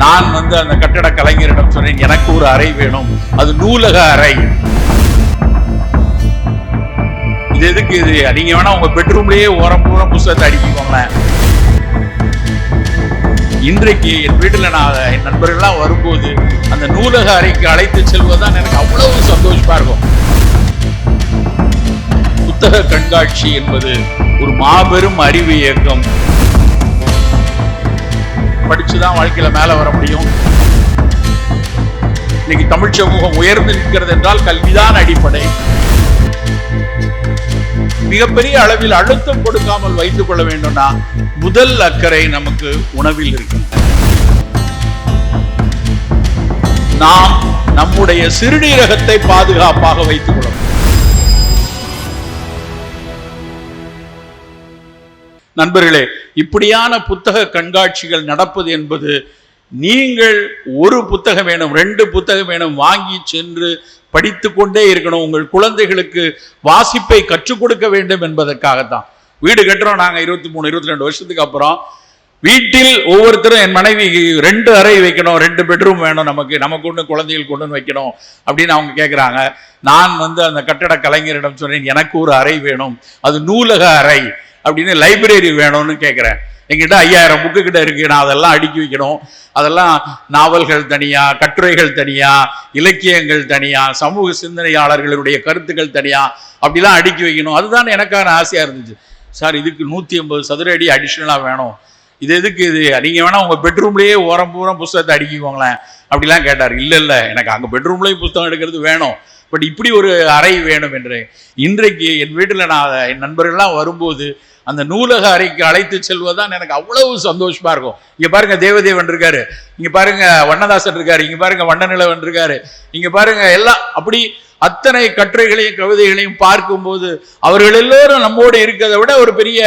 நான் வந்து அந்த கட்டட கலைஞரிடம் சொன்னேன் எனக்கு ஒரு அறை வேணும். அது நூலக அறை. இது எதுக்கு இது? நீங்க வேணா உங்க பெட்ரூம்லயே ஓரம் பூரா புஸ்தகத்தை அடிக்கிக்கோங்களேன் இன்றைக்கு என் வீட்டுல நான் என் நண்பர்கள்லாம் வரும்போது அந்த நூலக அறைக்கு அழைத்து செல்வதுதான் எனக்கு அவ்வளவு சந்தோஷமா இருக்கும். புத்தக கண்காட்சி என்பது ஒரு மாபெரும் அறிவு இயக்கம். படிச்சுதான் வாழ்க்கையில மேல வர முடியும். இன்னைக்கு தமிழ் சமூகம் உயர்ந்து நிற்கிறது என்றால் கல்விதான் அடிப்படை. மிகப்பெரிய அளவில் அழுத்தம் கொடுக்காமல் வைத்துக் கொள்ள வேண்டும்னா முதல் அக்கறை நமக்கு உணவில் இருக்கும். நாம் நம்முடைய சிறுநீரகத்தை பாதுகாப்பாக வைத்துக் கொள்ளணும். நண்பர்களே இப்படியான புத்தக கண்காட்சிகள் நடப்பது என்பது நீங்கள் ஒரு புத்தகம் வேணும் ரெண்டு புத்தகம் வேணும் வாங்கி சென்று படித்து கொண்டே இருக்கணும். உங்கள் குழந்தைகளுக்கு வாசிப்பை கற்றுக் கொடுக்க வேண்டும் என்பதற்காகத்தான். வீடு கட்டுறோம் நாங்கள் இருபத்தி மூணு இருபத்தி ரெண்டு வருஷத்துக்கு அப்புறம். வீட்டில் ஒவ்வொருத்தரும் என் மனைவி ரெண்டு அறை வைக்கணும் ரெண்டு பெட்ரூம் வேணும் நமக்கு நமக்கு ஒன்று குழந்தைகள் கொண்டு வந்து வைக்கணும் அப்படின்னு அவங்க கேட்குறாங்க நான் வந்து அந்த கட்டட கலைஞரிடம் சொன்னேன் எனக்கு ஒரு அறை வேணும் அது நூலக அறை அப்படின்னு லைப்ரரி வேணும்னு கேட்குறேன் எங்கிட்ட ஐயாயிரம் புக்கு கிட்ட இருக்கு நான் அதெல்லாம் அடுக்கி வைக்கணும். அதெல்லாம் நாவல்கள் தனியா கட்டுரைகள் தனியா இலக்கியங்கள் தனியா சமூக சிந்தனையாளர்களுடைய கருத்துக்கள் தனியா அப்படிலாம் அடுக்கி வைக்கணும். அதுதான் எனக்கான ஆசையாக இருந்துச்சு. சார் இதுக்கு நூற்றி ஐம்பது சதுர அடி அடிஷ்னலாக வேணும். இது எதுக்கு இது? நீங்கள் வேணா உங்கள் பெட்ரூம்லேயே ஓரம் பூரா புஸ்தகத்தை அடுக்கிக்கோங்களேன். அப்படிலாம் கேட்டார். இல்லை இல்லை எனக்கு அங்கே பெட்ரூம்லேயும் புஸ்தகம் எடுக்கிறது வேணும். பட் இப்படி ஒரு அறை வேணும் என்று. இன்றைக்கு என் வீட்டில் நான் என் நண்பர்கள்லாம் வரும்போது அந்த நூலக அறைக்கு அழைத்து செல்வதுதான் எனக்கு அவ்வளவு சந்தோஷமா இருக்கும். இங்க பாருங்க தேவதேவன் இருக்காரு. இங்க பாருங்க வண்ணதாசன் இருக்காரு. இங்க பாருங்க வண்ணநிலவன் இருக்காரு. இங்க பாருங்க எல்லாம் அப்படி அத்தனை கட்டுரைகளையும் கவிதைகளையும் பார்க்கும்போது அவர்கள் எல்லோரும் நம்மோடு இருக்கிறத விட ஒரு பெரிய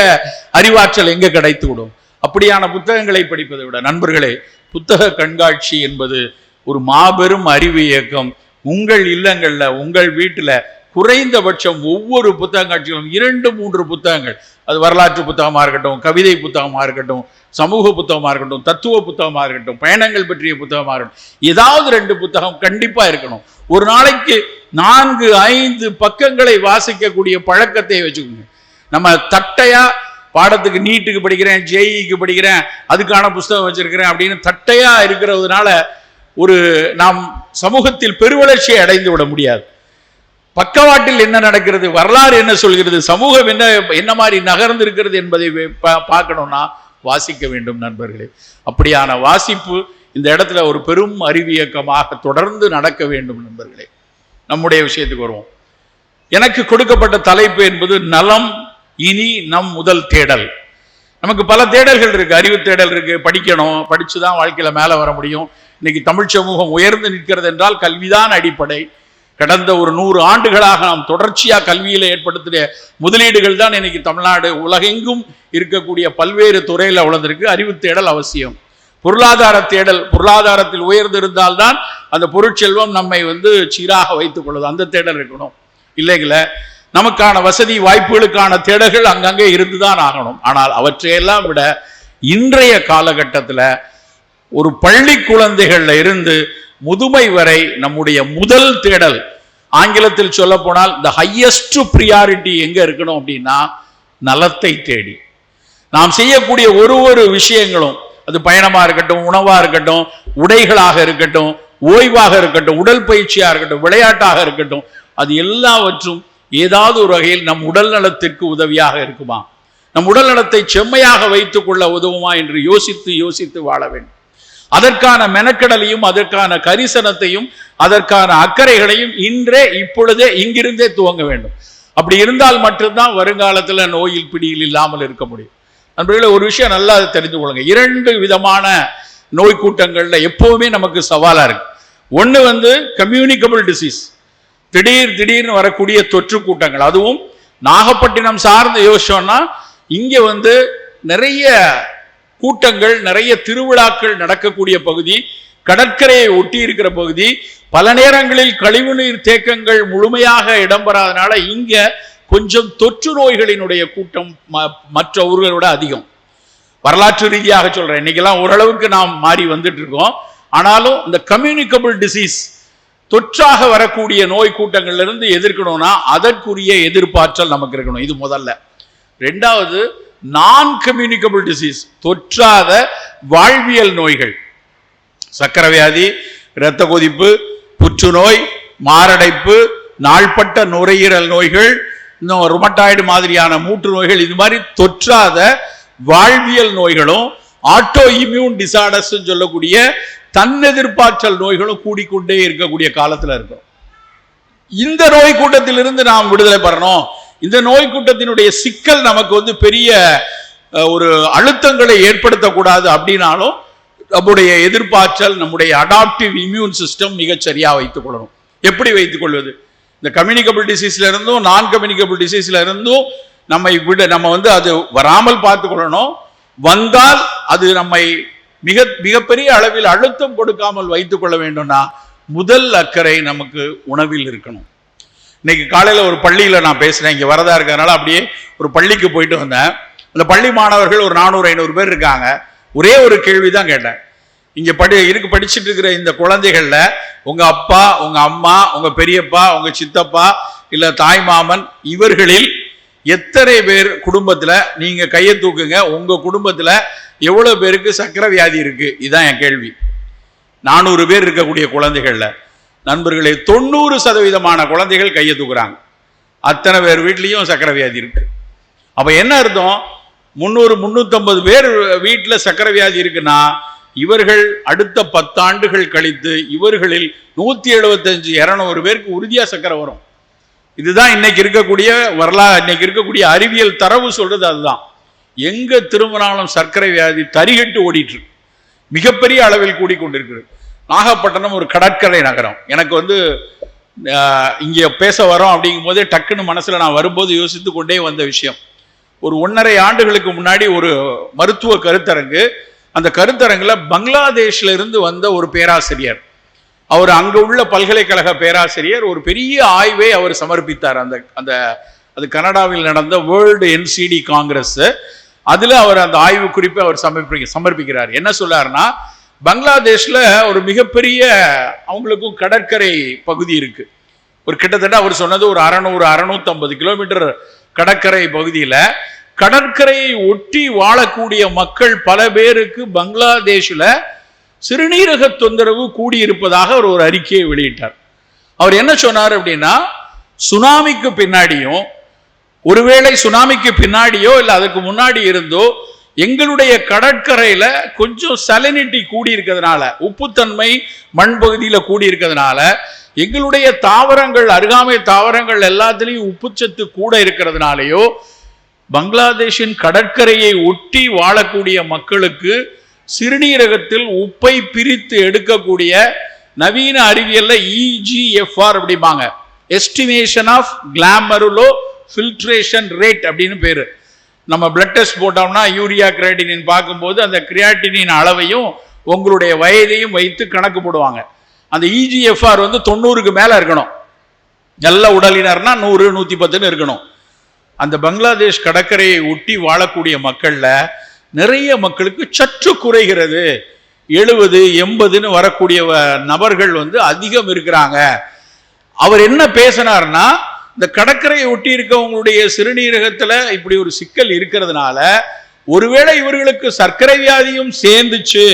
அறிவாற்றல் எங்க கிடைத்து விடும் அப்படியான புத்தகங்களை படிப்பதை விட நண்பர்களே புத்தக கண்காட்சி என்பது ஒரு மாபெரும் அறிவு இயக்கம். உங்கள் இல்லங்களில் உங்கள் வீட்டில் குறைந்தபட்சம் ஒவ்வொரு புத்தக காட்சிகளும் இரண்டு மூன்று புத்தகங்கள். அது வரலாற்று புத்தகமாக இருக்கட்டும் கவிதை புத்தகமாக இருக்கட்டும் சமூக புத்தகமாக இருக்கட்டும் தத்துவ புத்தகமாக இருக்கட்டும் பயணங்கள் பற்றிய புத்தகமாக இருக்கட்டும் ஏதாவது ரெண்டு புத்தகம் கண்டிப்பாக இருக்கணும். ஒரு நாளைக்கு நான்கு ஐந்து பக்கங்களை வாசிக்கக்கூடிய பழக்கத்தை வச்சுக்கோங்க. நம்ம தட்டையாக பாடத்துக்கு நீட்டுக்கு படிக்கிறேன் ஜேஇக்கு படிக்கிறேன் அதுக்கான புஸ்தகம் வச்சிருக்கிறேன் அப்படின்னு தட்டையா இருக்கிறதுனால ஒரு நாம் சமூகத்தில் பெருவளர்ச்சியை அடைந்து விட முடியாது. பக்கவாட்டில் என்ன நடக்கிறது வரலாறு என்ன சொல்கிறது சமூகம் என்ன என்ன மாதிரி நகர்ந்து இருக்கிறது என்பதை பா- பார்க்கணும்னா வாசிக்க வேண்டும் நண்பர்களே. அப்படியான வாசிப்பு இந்த இடத்துல ஒரு பெரும் அறிவியக்கமாக தொடர்ந்து நடக்க வேண்டும் நண்பர்களே. நம்முடைய விஷயத்துக்கு வருவோம். எனக்கு கொடுக்கப்பட்ட தலைப்பு என்பது நலம் இனி நம் முதல் தேடல். நமக்கு பல தேடல்கள் இருக்கு. அறிவு தேடல் இருக்கு. படிக்கணும். படிச்சுதான் வாழ்க்கையில மேல வர முடியும். இன்னைக்கு தமிழ் சமூகம் உயர்ந்து நிற்கிறது என்றால் கல்விதான் அடிப்படை. கடந்த ஒரு நூறு ஆண்டுகளாக நாம் தொடர்ச்சியா கல்வியில ஏற்படுத்திய முதலீடுகள் தான் இன்னைக்கு தமிழ்நாடு. உலகெங்கும் இருக்கக்கூடிய பல்வேறு துறையில வளர்ந்திருக்கு. அறிவு தேடல் அவசியம். பொருளாதார தேடல் பொருளாதாரத்தில் உயர்ந்திருந்தால்தான் அந்த பொருட்செல்வம் நம்மை வந்து சீராக வைத்துக் கொள்ளுது. அந்த தேடல் இருக்கணும். இல்லைங்களை? நமக்கான வசதி வாய்ப்புகளுக்கான தேடல்கள் அங்கங்கே இருந்துதான் ஆகணும். ஆனால் அவற்றையெல்லாம் விட இன்றைய காலகட்டத்தில் ஒரு பள்ளி குழந்தைகள்ல இருந்து முதுமை வரை நம்முடைய முதல் தேடல். ஆங்கிலத்தில் சொல்ல போனால் த ஹையஸ்ட் ப்ரியாரிட்டி எங்க இருக்கணும் அப்படின்னா நலத்தை தேடி. நாம் செய்யக்கூடிய ஒரு ஒரு விஷயங்களும் அது பயணமா இருக்கட்டும் உணவா இருக்கட்டும் உடைகளாக இருக்கட்டும் ஓய்வாக இருக்கட்டும் உடற்பயிற்சியாக இருக்கட்டும் விளையாட்டாக இருக்கட்டும் அது எல்லாவற்றும் ஏதாவது ஒரு வகையில் நம் உடல் நலத்திற்கு உதவியாக இருக்குமா? நம் உடல் நலத்தை செம்மையாக வைத்துக் கொள்ள உதவுமா என்று யோசித்து யோசித்து வாழ வேண்டும். அதற்கான மெனக்கடலையும் அதற்கான கரிசனத்தையும் அதற்கான அக்கறைகளையும் இன்றே இப்பொழுதே இங்கிருந்தே துவங்க வேண்டும். அப்படி இருந்தால் மட்டும்தான் வருங்காலத்தில் நோயில் பிடியில் இல்லாமல் இருக்க முடியும். நண்பர்களே ஒரு விஷயம் நல்லா தெரிந்து கொள்ளுங்க. இரண்டு விதமான நோய் கூட்டங்களில் எப்பவுமே நமக்கு சவாலாக இருக்கு. ஒன்று வந்து கம்யூனிகபிள் டிசீஸ் திடீர் திடீர்னு வரக்கூடிய தொற்று கூட்டங்கள். அதுவும் நாகப்பட்டினம் சார்ந்த யோசிச்சோம்னா இங்க வந்து நிறைய கூட்டங்கள் நிறைய திருவிழாக்கள் நடக்கக்கூடிய பகுதி கடற்கரையை ஒட்டி இருக்கிற பகுதி பல நேரங்களில் கழிவுநீர் தேக்கங்கள் முழுமையாக இடம்பெறாதனால இங்க கொஞ்சம் தொற்று நோய்களினுடைய கூட்டம் ம- மற்ற ஊர்களோட அதிகம். வரலாற்று ரீதியாக சொல்றேன். இன்னைக்கெல்லாம் ஓரளவுக்கு நாம் மாறி வந்துட்டு இருக்கோம். ஆனாலும் இந்த கம்யூனிகபிள் டிசீஸ் தொற்றாக வரக்கூடிய நோய் கூட்டங்கள்ல இருந்து எதிர்க்கணும்னா அதற்குரிய எதிர்ப்பாற்றல் நமக்கு இருக்கணும். இது முதல்ல. ரெண்டாவது நான் கம்யூனிகபிள் டிசீஸ் தொற்றாத வாழ்வியல் நோய்கள். சக்கரை வியாதி இரத்த கொதிப்பு புற்றுநோய் மாரடைப்பு நாள்பட்ட நுரையீரல் நோய்கள் இன்னும் ருமட்டாய்டு மாதிரியான மூட்டு நோய்கள் இது மாதிரி தொற்றாத வாழ்வியல் நோய்களும் ஆட்டோ இம்யூன் டிசார்டர்ஸ் சொல்லக்கூடிய தன்னெதிர்ப்பாற்றல் நோய்களும் கூடிக்கொண்டே இருக்கக்கூடிய காலத்தில் இருக்கும். இந்த நோய் கூட்டத்திலிருந்து நாம் விடுதலை பெறணும். இந்த நோய் கூட்டத்தினுடைய சிக்கல் நமக்கு வந்து பெரிய ஒரு அழுத்தங்களை ஏற்படுத்தக்கூடாது அப்படின்னாலும் நம்முடைய எதிர்பார்ச்சல் நம்முடைய அடாப்டிவ் இம்யூன் சிஸ்டம் மிகச்சரியாக வைத்துக் கொள்ளணும். எப்படி வைத்துக் கொள்வது? இந்த கம்யூனிகபிள் டிசீஸ்ல இருந்தும் நான் கம்யூனிகபிள் டிசீஸ்ல இருந்தும் நம்மை விட நம்ம வந்து அது வராமல் பார்த்துக் கொள்ளணும். வந்தால் அது நம்மை மிக மிகப்பெரிய அளவில் அழுத்தம் கொடுக்காமல் வைத்துக் கொள்ள வேண்டும்னா முதல் அக்கறை நமக்கு உணவில் இருக்கணும். இன்னைக்கு காலையில் ஒரு பள்ளியில் நான் பேசுகிறேன் இங்கே வரதா இருக்கிறதுனால அப்படியே ஒரு பள்ளிக்கு போயிட்டு வந்தேன். அந்த பள்ளி மாணவர்கள் ஒரு நானூறு ஐநூறு பேர் இருக்காங்க. ஒரே ஒரு கேள்வி தான் கேட்டேன். இங்கே படி இருக்கு படிச்சுட்டு இருக்கிற இந்த குழந்தைகளில் உங்கள் அப்பா உங்கள் அம்மா உங்கள் பெரியப்பா உங்கள் சித்தப்பா இல்லை தாய் மாமன் இவர்களில் எத்தனை பேர் குடும்பத்துல நீங்க கையை தூக்குங்க உங்க குடும்பத்துல எவ்வளவு பேருக்கு சக்கரை வியாதி இருக்கு? இதுதான் என் கேள்வி. நானூறு பேர் இருக்கக்கூடிய குழந்தைகள்ல நண்பர்களே தொண்ணூறு சதவீதமான குழந்தைகள் கையை தூக்குறாங்க. அத்தனை பேர் வீட்லேயும் சக்கரை வியாதி இருக்கு. அப்ப என்ன அர்த்தம்? முந்நூறு முந்நூற்றம்பது பேர் வீட்டில் சக்கரை வியாதி இருக்குன்னா இவர்கள் அடுத்த பத்தாண்டுகள் கழித்து இவர்களில் நூத்தி எழுபத்தஞ்சு இருநூறு பேருக்கு உறுதியா சக்கரை வரும். இதுதான் இன்னைக்கு இருக்கக்கூடிய வரலாறு இன்னைக்கு இருக்கக்கூடிய அறிவியல் தரவு சொல்றது அதுதான். எங்க திரும்பினாலும் சர்க்கரை வியாதி தரிகட்டு ஓடிட்டு மிகப்பெரிய அளவில் கூடிக்கொண்டிருக்கிறது. நாகப்பட்டினம் ஒரு கடற்கரை நகரம். எனக்கு வந்து இங்கே பேச வரோம் அப்படிங்கும் போதே டக்குன்னு மனசில் நான் வரும்போது யோசித்து கொண்டே வந்த விஷயம். ஒரு ஒன்றரை ஆண்டுகளுக்கு முன்னாடி ஒரு மருத்துவ கருத்தரங்கு அந்த கருத்தரங்கில் பங்களாதேஷில் இருந்து வந்த ஒரு பேராசிரியர். அவர் அங்கே உள்ள பல்கலைக்கழக பேராசிரியர் ஒரு பெரிய ஆய்வை அவர் சமர்ப்பித்தார். அந்த அந்த அது கனடாவில் நடந்த வேர்ல்டு என்சிடி காங்கிரஸ் அதில் அவர் அந்த ஆய்வு குறிப்பை அவர் சமர்ப்பி சமர்ப்பிக்கிறார். என்ன சொல்லார்னா பங்களாதேஷில் ஒரு மிகப்பெரிய அவங்களுக்கும் கடற்கரை பகுதி இருக்குது ஒரு கிட்டத்தட்ட அவர் சொன்னது ஒரு அறநூறு அறநூற்றம்பது கிலோமீட்டர் கடற்கரை பகுதியில். கடற்கரையை ஒட்டி வாழக்கூடிய மக்கள் பல பேருக்கு பங்களாதேஷில் சிறுநீரக தொந்தரவு கூடியிருப்பதாக அவர் ஒரு அறிக்கையை வெளியிட்டார். அவர் என்ன சொன்னார் அப்படின்னா சுனாமிக்கு பின்னாடியும் ஒருவேளை சுனாமிக்கு பின்னாடியோ இல்லை அதுக்கு முன்னாடி இருந்தோ எங்களுடைய கடற்கரையில் கொஞ்சம் சலனிட்டி கூடி இருக்கிறதுனால உப்புத்தன்மை மண் பகுதியில கூடி இருக்கிறதுனால எங்களுடைய தாவரங்கள் அருகாமை தாவரங்கள் எல்லாத்துலேயும் உப்புச்சத்து கூட இருக்கிறதுனாலையோ பங்களாதேஷின் கடற்கரையை ஒட்டி வாழக்கூடிய மக்களுக்கு சிறுநீரகத்தில் உப்பை பிரித்து எடுக்கக்கூடிய நவீன அறிவியல்ல இஜிஎஃப்ஆர் அப்படிம்பாங்க. Estimation of glomerular filtration rate அப்படின்னு பேரு. நம்ம பிளட் டெஸ்ட் போட்டோம்னா யூரியா கிரியாட்டினின் பார்க்கும்போது அந்த கிரியாட்டினின் அளவையும் உங்களுடைய வயதையும் வைத்து கணக்கு போடுவாங்க. அந்த இஜிஎஃப்ஆர் வந்து தொண்ணூறுக்கு மேல இருக்கணும். நல்ல உடலினர்னா நூறு நூத்தி பத்துன்னு இருக்கணும். அந்த பங்களாதேஷ் கடற்கரையை ஒட்டி வாழக்கூடிய மக்கள்ல நிறைய மக்களுக்கு சற்று குறைகிறது. எழுபது எண்பதுன்னு வரக்கூடிய நபர்கள் வந்து அதிகம் இருக்கிறாங்க. அவர் என்ன பேசினார்னா இந்த கடற்கரையை ஒட்டி இருக்கவங்களுடைய சிறுநீரகத்தில் இப்படி ஒரு சிக்கல் இருக்கிறதுனால ஒருவேளை இவர்களுக்கு சர்க்கரை வியாதியும் சேர்ந்துச்சு.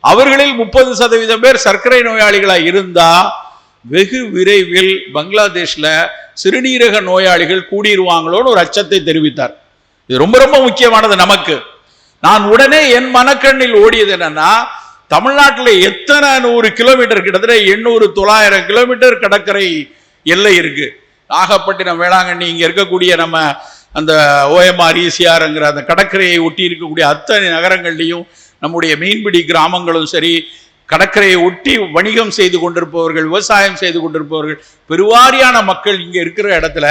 அவர்களில் முப்பது சதவீதம் பேர் சர்க்கரை நோயாளிகளா இருந்தா வெகு விரைவில் பங்களாதேஷ்ல சிறுநீரக நோயாளிகள் கூடிடுவாங்களோன்னு ஒரு அச்சத்தை தெரிவித்தார். இது ரொம்ப ரொம்ப முக்கியமானது நமக்கு. நான் உடனே என் மனக்கண்ணில் ஓடியது என்னன்னா தமிழ்நாட்டில் எத்தனை நூறு கிலோமீட்டர் கிட்டத்தட்ட எண்ணூறு தொள்ளாயிரம் கிலோமீட்டர் கடற்கரை எல்லை இருக்கு. நாகப்பட்டினம் வேளாங்கண்ணி இங்கே இருக்கக்கூடிய நம்ம அந்த ஓஎம்ஆர் ஈசிஆர்ங்கிற அந்த கடற்கரையை ஒட்டி இருக்கக்கூடிய அத்தனை நகரங்கள்லையும் நம்முடைய மீன்பிடி கிராமங்களும் சரி கடற்கரையை ஒட்டி வணிகம் செய்து கொண்டிருப்பவர்கள் விவசாயம் செய்து கொண்டிருப்பவர்கள் பெருவாரியான மக்கள் இங்கே இருக்கிற இடத்துல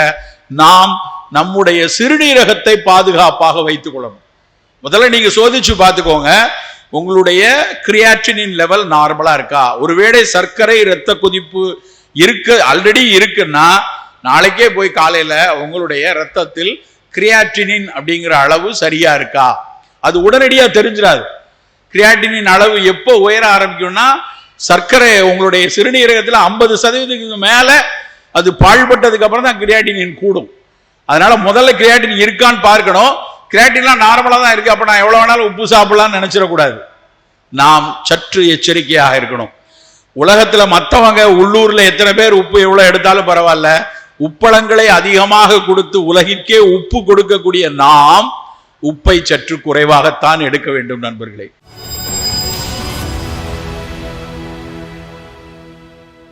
நாம் நம்முடைய சிறுநீரகத்தை பாதுகாப்பாக வைத்துக் கொள்ளணும். முதல்ல நீங்க சோதிச்சு பார்த்துக்கோங்க. உங்களுடைய கிரியாட்டினின் லெவல் நார்மலா இருக்கா? ஒருவேளை சர்க்கரை இரத்த கொதிப்பு இருக்கு ஆல்ரெடி இருக்குன்னா நாளைக்கே போய் காலையில உங்களுடைய ரத்தத்தில் கிரியாட்டினின் அப்படிங்கிற அளவு சரியா இருக்கா? அது உடனடியா தெரிஞ்சிடாது கிரியாட்டினின் அளவு எப்போ உயர ஆரம்பிக்கும்னா சர்க்கரை உங்களுடைய சிறுநீரகத்தில் ஐம்பது சதவீதத்துக்கு மேலே அது பாழ்பட்டதுக்கு அப்புறம் தான் கிரியாட்டினின் கூடும். அதனால முதல்ல கிரியாட்டின் இருக்கான்னு பார்க்கணும். கிரியாட்டின்லாம் நார்மலாக தான் இருக்குது அப்போ நான் எவ்வளோ வேணாலும் உப்பு சாப்பிடலாம்னு நினச்சிடக்கூடாது. நாம் சற்று எச்சரிக்கையாக இருக்கணும். உலகத்தில் மற்றவங்க உள்ளூரில் எத்தனை பேர் உப்பு எவ்வளோ எடுத்தாலும் பரவாயில்ல. உப்பளங்களை அதிகமாக கொடுத்து உலகிற்கே உப்பு கொடுக்கக்கூடிய நாம் உப்பை சற்று குறைவாகத்தான் எடுக்க வேண்டும் நண்பர்களே.